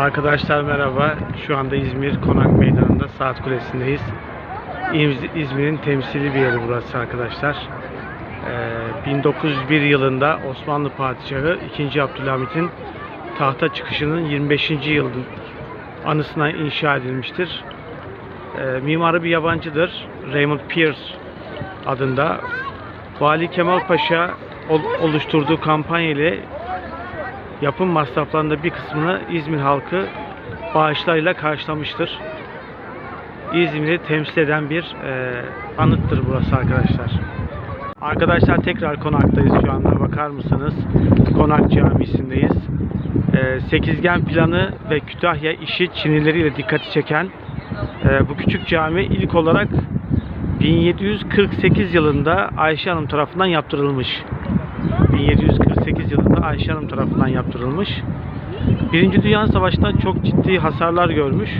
Arkadaşlar merhaba. Şu anda İzmir Konak Meydanı'nda Saat Kulesi'ndeyiz. İz- İzmir'in temsili bir yeri burası arkadaşlar. Ee, 1901 yılında Osmanlı Padişahı 2. Abdülhamit'in tahta çıkışının 25. yılın anısına inşa edilmiştir. Ee, mimarı bir yabancıdır. Raymond Pierce adında. Vali Kemal Paşa ol- oluşturduğu kampanya ile yapım masraflarında bir kısmını İzmir halkı bağışlarıyla karşılamıştır. İzmir'i temsil eden bir e, anıttır burası arkadaşlar. Arkadaşlar tekrar konaktayız şu anda. Bakar mısınız? Konak Camisi'ndeyiz. E, sekizgen planı ve Kütahya işi çinileriyle dikkati çeken e, bu küçük cami ilk olarak 1748 yılında Ayşe Hanım tarafından yaptırılmış. 1748 yılında Ayşe Hanım tarafından yaptırılmış. Birinci Dünya Savaşı'nda çok ciddi hasarlar görmüş.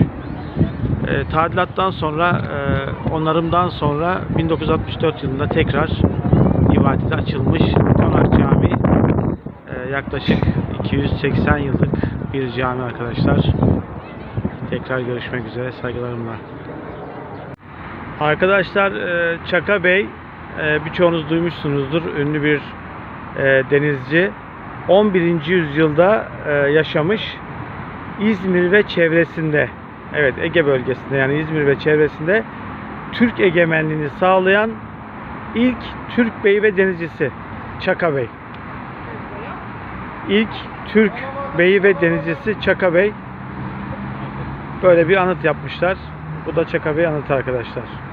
E, tadilattan sonra, e, onarımdan sonra 1964 yılında tekrar ibadete açılmış Konak Camii. E, yaklaşık 280 yıllık bir cami arkadaşlar. Tekrar görüşmek üzere saygılarımla. Arkadaşlar e, Çaka Bey e, birçoğunuz duymuşsunuzdur. Ünlü bir e, denizci. 11. yüzyılda yaşamış. İzmir ve çevresinde evet Ege bölgesinde yani İzmir ve çevresinde Türk egemenliğini sağlayan ilk Türk bey ve denizcisi Çaka Bey. İlk Türk beyi ve denizcisi Çaka Bey böyle bir anıt yapmışlar. Bu da Çaka Bey anıtı arkadaşlar.